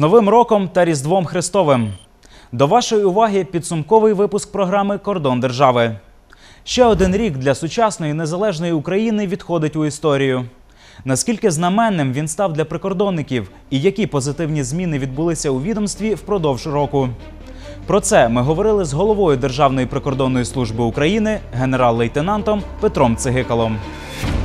Новим роком та Різдвом Христовим. До вашої уваги підсумковий випуск програми Кордон держави. Ще один рік для сучасної незалежної України відходить у історію. Наскільки знаменним він став для прикордонників і які позитивні зміни відбулися у відомстві впродовж року? Про це ми говорили з головою Державної прикордонної служби України генерал-лейтенантом Петром Цигикалом. –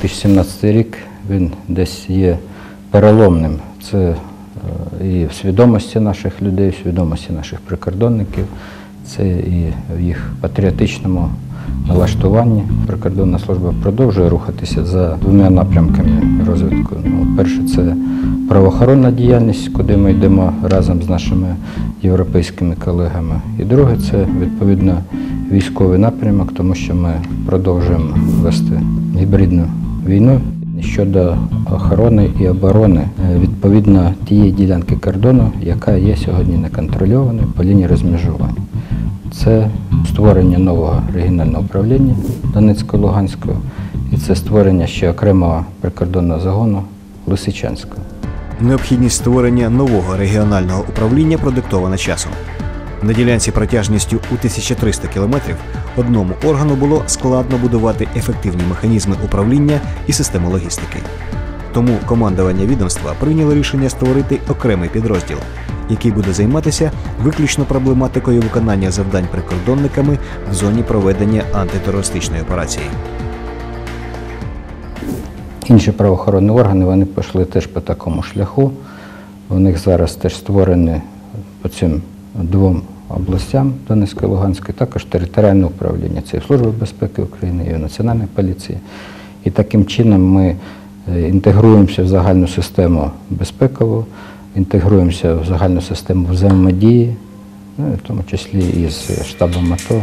2017 рік він десь є переломним. Це е, і в свідомості наших людей, в свідомості наших прикордонників, це і в їх патріотичному налаштуванні. Прикордонна служба продовжує рухатися за двома напрямками розвитку. Ну, перше, це правоохоронна діяльність, куди ми йдемо разом з нашими європейськими колегами. І друге, це відповідно військовий напрямок, тому що ми продовжуємо вести гібридну війну. Щодо охорони і оборони, е, відповідно тієї ділянки кордону, яка є сьогодні неконтрольованою по лінії розмежування. Це створення нового регіонального управління Донецько-Луганського і це створення ще окремого прикордонного загону Лисичанського. Необхідність створення нового регіонального управління продиктована часом. На ділянці протяжністю у 1300 кілометрів одному органу було складно будувати ефективні механізми управління і систему логістики. Тому командування відомства прийняло рішення створити окремий підрозділ, який буде займатися виключно проблематикою виконання завдань прикордонниками в зоні проведення антитерористичної операції. Інші правоохоронні органи вони пішли теж по такому шляху. У них зараз теж створені по цим двом областям Донецької Луганської, також територіальне управління. Це і Служба безпеки України, і Національної поліції. І таким чином ми е, інтегруємося в загальну систему безпекову, інтегруємося в загальну систему взаємодії, ну, в тому числі і з штабом АТО.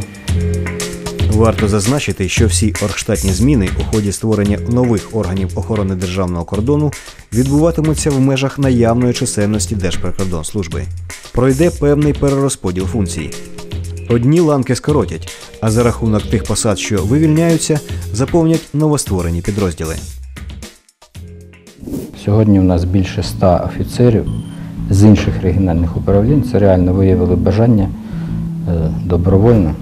Варто зазначити, що всі оргштатні зміни у ході створення нових органів охорони державного кордону відбуватимуться в межах наявної чисельності Держприкордонслужби. Пройде певний перерозподіл функцій. Одні ланки скоротять, а за рахунок тих посад, що вивільняються, заповнять новостворені підрозділи. Сьогодні у нас більше ста офіцерів з інших регіональних управлінь. Це реально виявили бажання е, добровольно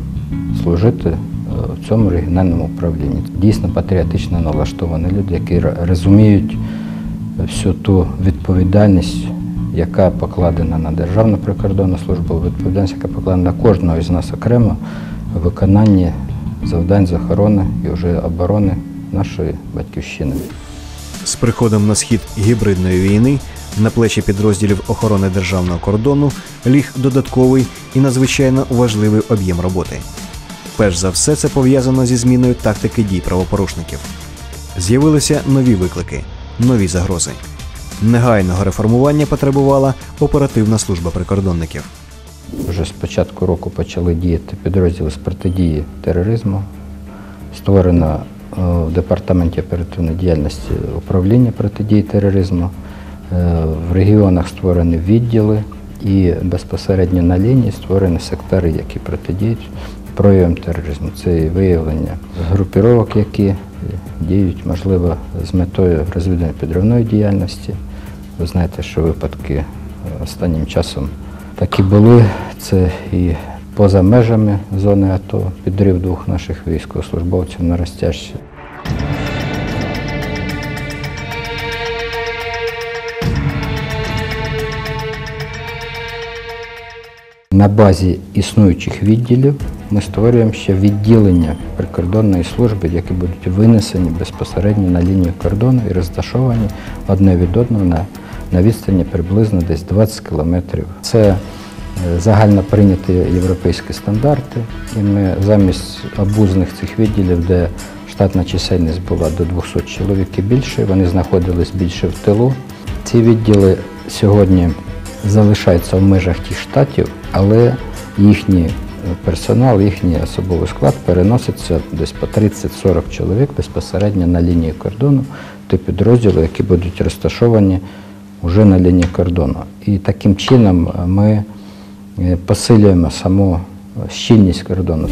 служити в цьому регіональному управлінні. Дійсно патріотично налаштовані люди, які розуміють всю ту відповідальність, яка покладена на Державну прикордонну службу, відповідальність, яка покладена на кожного із нас окремо в виконанні завдань з охорони і вже оборони нашої батьківщини. З приходом на схід гібридної війни на плечі підрозділів охорони державного кордону ліг додатковий і надзвичайно важливий об'єм роботи. Перш за все, це пов'язано зі зміною тактики дій правопорушників. З'явилися нові виклики, нові загрози. Негайного реформування потребувала оперативна служба прикордонників. Вже з початку року почали діяти підрозділи з протидії тероризму. Створено е, в департаменті оперативної діяльності управління протидії тероризму. Е, В регіонах створені відділи і безпосередньо на лінії створені сектори, які протидіють проявам тероризму. Це і виявлення групіровок, які діють, можливо, з метою розвідування підривної діяльності. Ви знаєте, що випадки е, останнім часом такі були. Це і поза межами зони АТО, підрив двох наших військовослужбовців на розтяжці. На базі існуючих відділів ми створюємо ще відділення прикордонної служби, які будуть винесені безпосередньо на лінію кордону і розташовані одне від одного на, на відстані приблизно десь 20 кілометрів. Це е, загально прийняті європейські стандарти, і ми замість обузних цих відділів, де штатна чисельність була до 200 чоловік і більше, вони знаходились більше в тилу. Ці відділи сьогодні залишаються в межах тих штатів, але їхній е, персонал, їхній особовий склад переноситься десь по 30-40 чоловік безпосередньо на лінії кордону, ті підрозділи, які будуть розташовані вже на лінії кордону. І таким чином е, ми е, посилюємо саму е, щільність кордону.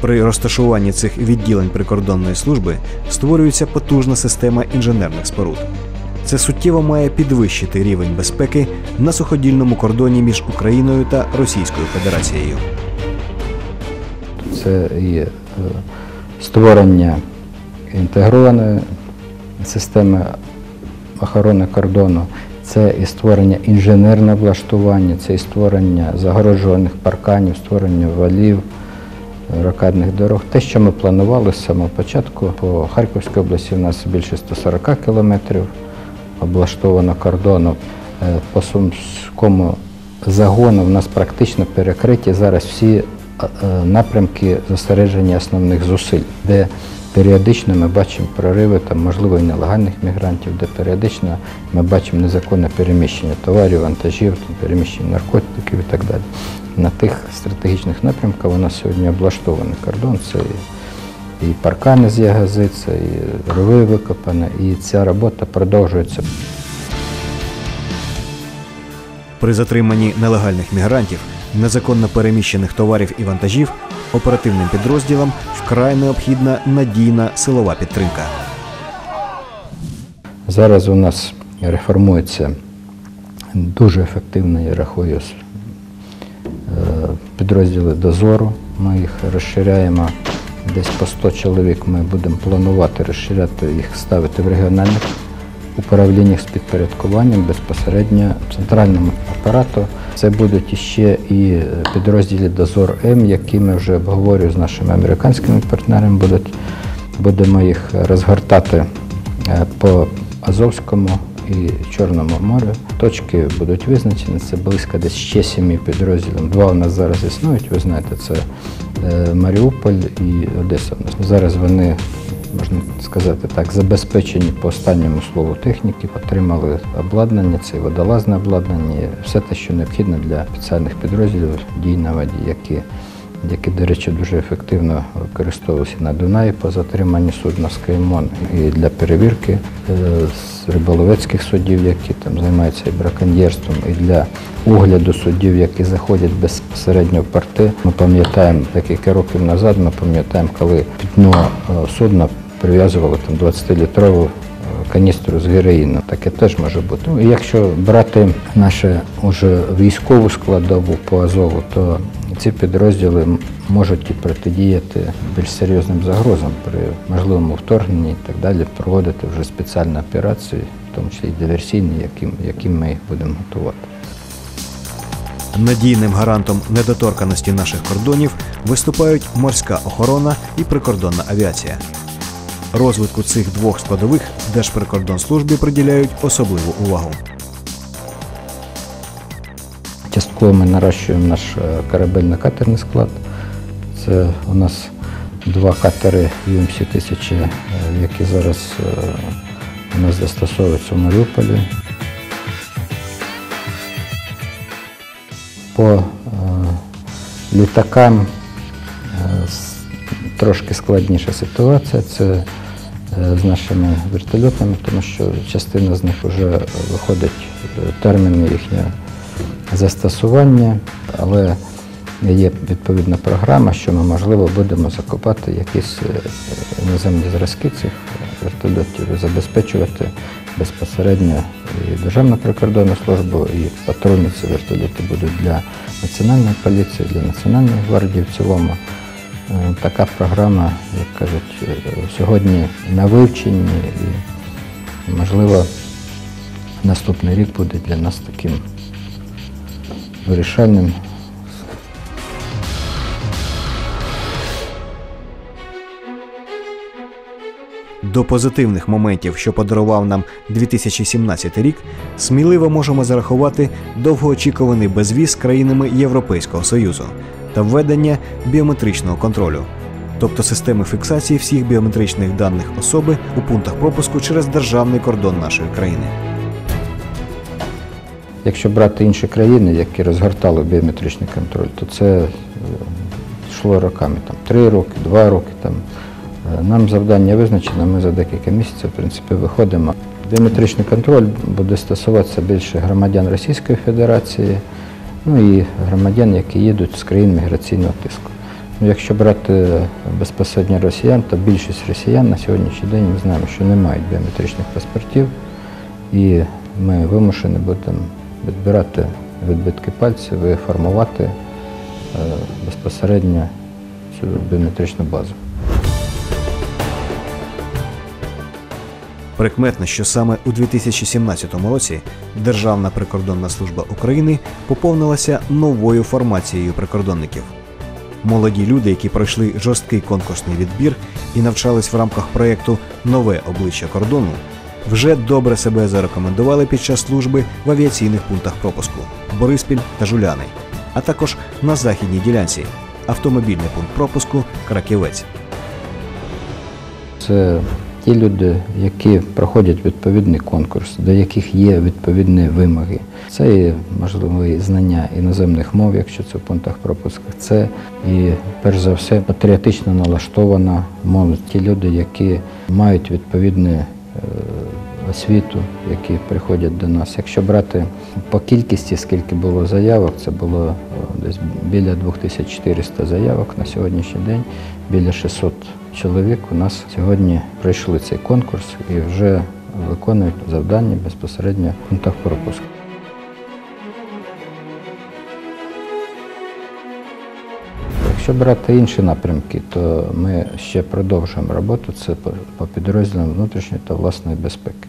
При розташуванні цих відділень прикордонної служби створюється потужна система інженерних споруд. Це суттєво має підвищити рівень безпеки на суходільному кордоні між Україною та Російською Федерацією. Це і е, створення інтегрованої системи охорони кордону, це і створення інженерного влаштування, це і створення загороджуваних парканів, створення валів, рокадних дорог. Те, що ми планували з самого початку, по Харківській області у нас більше 140 кілометрів облаштовано кордону. Е, По Сумському загону в нас практично перекриті зараз всі напрямки зосередження основних зусиль, де періодично ми бачимо прориви, там, можливо, і нелегальних мігрантів, де періодично ми бачимо незаконне переміщення товарів, вантажів, переміщення наркотиків і так далі. На тих стратегічних напрямках у нас сьогодні облаштований кордон. Це і, паркани з ягози, це і рови викопані, і ця робота продовжується. При затриманні нелегальних мігрантів, незаконно переміщених товарів і вантажів оперативним підрозділам вкрай необхідна надійна силова підтримка. Зараз у нас реформується дуже ефективно, я рахую, е, підрозділи дозору. Ми їх розширяємо десь по 100 чоловік. Ми будемо планувати розширяти їх, ставити в регіональних управліннях з підпорядкуванням безпосередньо центральному апарату. Це будуть іще і е, підрозділи Дозор М, які ми вже обговорюємо з нашими американськими партнерами. Будуть, будемо їх розгортати е, по Азовському і Чорному морю. Точки будуть визначені. Це близько десь ще сімі підрозділів. Два у нас зараз існують. Ви знаєте, це е, Маріуполь і Одеса. Зараз вони, можна сказати так, забезпечені по останньому слову техніки, отримали обладнання, це водолазне обладнання, все те, що необхідно для спеціальних підрозділів дій на воді, які які, до речі, дуже ефективно використовувалися на Дунаї по затриманні судна з Каймон і для перевірки е, риболовецьких судів, які там займаються і браконьєрством, і для огляду судів, які заходять безпосередньо в порти. Ми пам'ятаємо декілька років назад, ми пам'ятаємо, коли під дно е, судна прив'язували там 20-літрову е, каністру з героїном. Таке теж може бути. Ну, якщо брати нашу уже військову складову по Азову, то ці підрозділи можуть і протидіяти більш серйозним загрозам при можливому вторгненні і так далі, проводити вже спеціальні операції, в тому числі диверсійні, яким, яким ми їх будемо готувати. Надійним гарантом недоторканості наших кордонів виступають морська охорона і прикордонна авіація. Розвитку цих двох складових Держприкордонслужбі приділяють особливу увагу. Частково ми наращуємо наш е, корабельно-катерний склад. Це у нас два катери UMC 1000, е, які зараз е, у нас застосовуються в Маріуполі. По літакам трошки складніша ситуація. Це е, з нашими вертольотами, тому що частина з них вже виходить е, терміни їхнього застосування, але є відповідна програма, що ми, можливо, будемо закупати якісь е, іноземні зразки цих вертольотів забезпечувати безпосередньо і Державну прикордонну службу, і патрульні ці вертольоти будуть для національної поліції, для Національної гвардії в цілому. Е, Така програма, як кажуть, е, сьогодні на вивченні і, можливо, наступний рік буде для нас таким вирішальним. До позитивних моментів, що подарував нам 2017 рік, сміливо можемо зарахувати довгоочікуваний безвіз країнами Європейського Союзу та введення біометричного контролю, тобто системи фіксації всіх біометричних даних особи у пунктах пропуску через державний кордон нашої країни. Якщо брати інші країни, які розгортали біометричний контроль, то це е, йшло роками, там, 3 роки, 2 роки. Там. Е, Нам завдання визначено, ми за декілька місяців в принципі, виходимо. Біометричний контроль буде стосуватися більше громадян Російської Федерації, ну і громадян, які їдуть з країн міграційного тиску. Ну, якщо брати безпосередньо росіян, то більшість росіян на сьогоднішній день ми знаємо, що не мають біометричних паспортів, і ми вимушені будемо відбирати відбитки пальців і формувати е, безпосередньо цю біометричну базу. Прикметно, що саме у 2017 році Державна прикордонна служба України поповнилася новою формацією прикордонників. Молоді люди, які пройшли жорсткий конкурсний відбір і навчались в рамках проєкту Нове обличчя кордону, вже добре себе зарекомендували під час служби в авіаційних пунктах пропуску Бориспіль та Жуляни, а також на західній ділянці автомобільний пункт пропуску Краківець. Це ті люди, які проходять відповідний конкурс, до яких є відповідні вимоги. Це і можливо і знання іноземних мов, якщо це в пунктах пропуску. Це і перш за все патріотично налаштована молодь. Ті люди, які мають відповідну е, освіту, які приходять до нас. Якщо брати по кількості, скільки було заявок, це було десь біля 2400 заявок на сьогоднішній день, біля 600 чоловік у нас сьогодні пройшли цей конкурс і вже виконують завдання безпосередньо в пунктах пропуску. Якщо брати інші напрямки, то ми ще продовжуємо роботу. Це по- підрозділам внутрішньої та власної безпеки.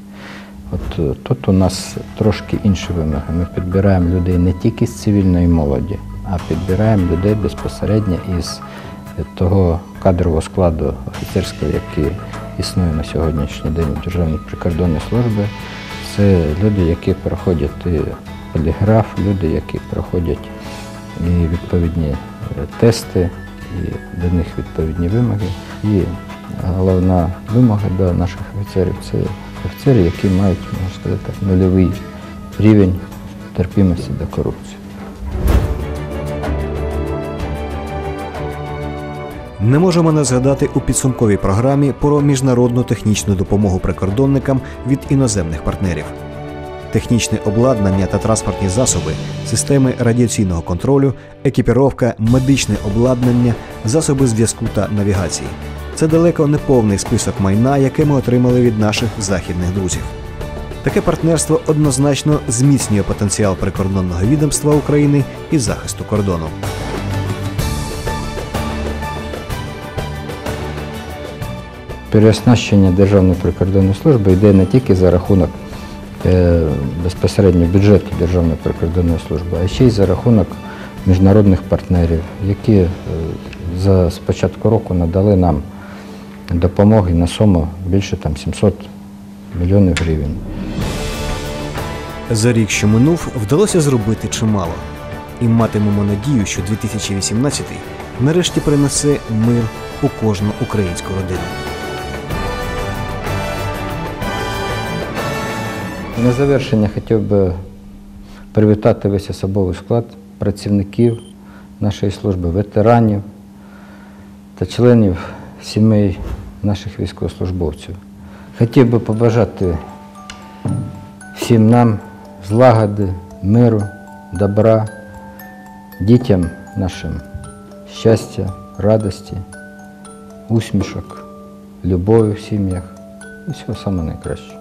От е, тут у нас трошки інші вимоги. Ми підбираємо людей не тільки з цивільної молоді, а підбираємо людей безпосередньо із того кадрового складу офіцерського, який існує на сьогоднішній день у Державній прикордонній службі. Це люди, які проходять і поліграф, люди, які проходять і відповідні е, тести, і до них відповідні вимоги. І головна вимога до наших офіцерів це офіцери, які мають, можна сказати, нульовий рівень терпімості до корупції. Не можемо не згадати у підсумковій програмі про міжнародну технічну допомогу прикордонникам від іноземних партнерів. Технічне обладнання та транспортні засоби, системи радіаційного контролю, екіпіровка, медичне обладнання, засоби зв'язку та навігації. Це далеко не повний список майна, яке ми отримали від наших західних друзів. Таке партнерство однозначно зміцнює потенціал прикордонного відомства України і захисту кордону. Переоснащення Державної прикордонної служби йде не тільки за рахунок е, безпосередньо бюджету Державної прикордонної служби, а ще й за рахунок міжнародних партнерів, які е, за з початку року надали нам допомоги на суму більше там 700 мільйонів гривень. За рік, що минув, вдалося зробити чимало. І матимемо надію, що 2018 нарешті принесе мир у кожну українську родину. На завершення хотів би привітати весь особовий склад працівників нашої служби, ветеранів та членів сімей наших військовослужбовців. Хотів би побажати всім нам злагоди, миру, добра, дітям нашим щастя, радості, усмішок, любові в сім'ях і всього найкращого.